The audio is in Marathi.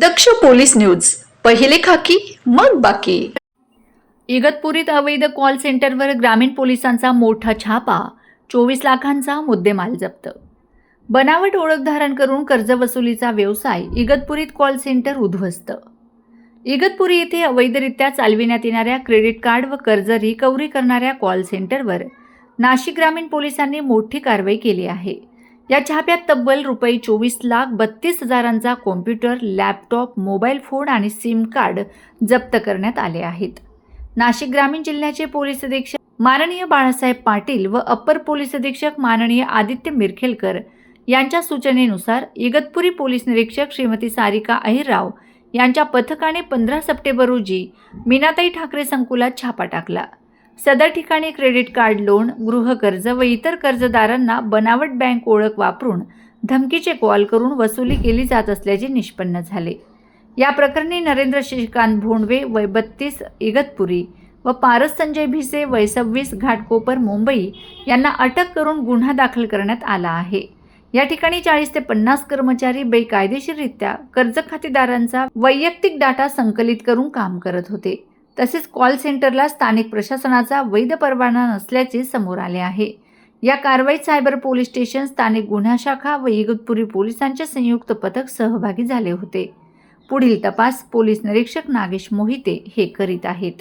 दक्ष पोलीस न्यूज. पहिले खाकी मग बाकी. इगतपुरीत अवैध कॉल सेंटरवर ग्रामीण पोलिसांचा मोठा छापा चोवीस लाखांचा मुद्देमाल जप्त. बनावट ओळख धारण करून कर्जवसुलीचा व्यवसाय इगतपुरीत कॉल सेंटर उद्ध्वस्त. इगतपुरी येथे अवैधरित्या चालविण्यात येणाऱ्या क्रेडिट कार्ड व कर्ज रिकव्हरी करणाऱ्या कॉल सेंटरवर नाशिक ग्रामीण पोलिसांनी मोठी कारवाई केली आहे. या छाप्यात तब्बल रुपये चोवीस लाख बत्तीस हजारांचा कॉम्प्युटर लॅपटॉप मोबाईल फोन आणि सिम कार्ड जप्त करण्यात आले आहेत. नाशिक ग्रामीण जिल्ह्याचे पोलीस अधीक्षक माननीय बाळासाहेब पाटील व अप्पर पोलीस अधीक्षक माननीय आदित्य मिरखेलकर यांच्या सूचनेनुसार इगतपुरी पोलीस निरीक्षक श्रीमती सारिका अहिरराव यांच्या पथकाने पंधरा सप्टेंबर रोजी मीनाताई ठाकरे संकुलात छापा टाकला. सदर ठिकाणी क्रेडिट कार्ड लोन गृहकर्ज व इतर कर्जदारांना बनावट बँक ओळख वापरून धमकीचे कॉल करून वसुली केली जात असल्याचे निष्पन्न झाले. या प्रकरणी नरेंद्र श्रीकांत भोंडवे वय बत्तीस इगतपुरी व पारस संजय भिसे वय सव्वीस घाटकोपर मुंबई यांना अटक करून गुन्हा दाखल करण्यात आला आहे. या ठिकाणी चाळीस ते पन्नास कर्मचारी बेकायदेशीररित्या कर्ज खातेदारांचा वैयक्तिक डाटा संकलित करून काम करत होते. तसेच कॉल सेंटरला स्थानिक प्रशासनाचा वैध परवाना नसल्याचे समोर आले आहे. या कारवाईत सायबर पोलीस स्टेशन स्थानिक गुन्हा शाखा व इगतपुरी पोलिसांचे संयुक्त पथक सहभागी झाले होते. पुढील तपास पोलीस निरीक्षक नागेश मोहिते हे करीत आहेत.